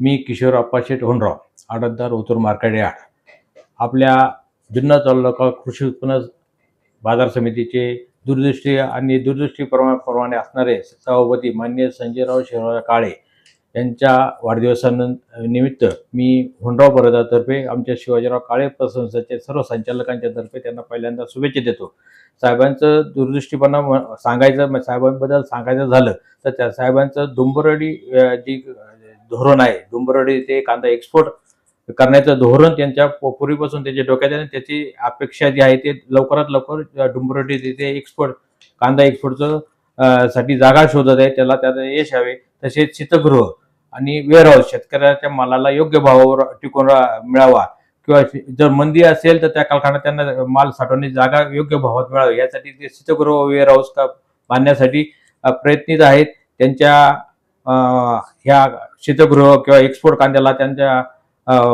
मी किशोर अप्पाशेठ होनराव आडतदार Otur market yard. आपल्या जुन्नर तालुका कृषी उत्पन्न बाजार समितीचे दूरदृष्टी आणि दूरदृष्टी प्रमा प्रमाणे असणारे सभापती मान्य संजयराव शिवराव काळे यांच्या वाढदिवसानं निमित्त मी होनराव बरोदातर्फे आमच्या शिवाजीराव काळे प्रशंसाचे सर्व संचालकांच्या तर्फे त्यांना पहिल्यांदा शुभेच्छा देतो. साहेबांचं दूरदृष्टीपणा म- सांगायचं साहेबांबद्दल सांगायचं झालं तर त्या साहेबांचं दुंबरडी जी धोरण आहे. डुंबरडी ते कांदा एक्सपोर्ट करण्याचं धोरण त्यांच्या पूर्वीपासून त्यांच्या डोक्यात आहे. आणि त्याची अपेक्षा जी आहे ते लवकरात लवकर डुंबरडी तिथे एक्सपोर्ट कांदा एक्सपोर्टचं साठी जागा शोधत आहे. त्याला त्यात यश यावे. तसेच शीतगृह आणि वेअरहाऊस शेतकऱ्याच्या मालाला योग्य भावावर टिकून रा- मिळावा. किंवा जर मंदी असेल तर त्या कारखान्यात त्यांना माल साठवण्याची जागा योग्य भावात मिळावी. यासाठी ते शीतगृह वेअरहाऊस का बांधण्यासाठी प्रयत्नित आहेत. त्यांच्या ह्या शीतगृह किंवा एक्सपोर्ट कांद्याला त्यांच्या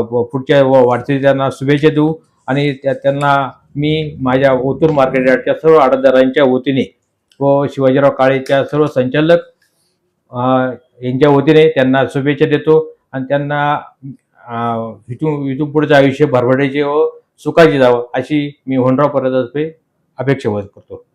पुढच्या व- वाढती त्यांना शुभेच्छा देऊ. आणि त्या त्यांना मी माझ्या ओतूर मार्केट यार्डच्या सर्व आडतदारांच्या वतीने व शिवाजीराव काळेच्या सर्व संचालक यांच्या वतीने त्यांना शुभेच्छा देतो. आणि त्यांना इथून इथून पुढचं आयुष्य भरभडायचे व हो, सुखाचे जावं अशी मी होनराव परतर्फे अपेक्षा व्यक्त करतो.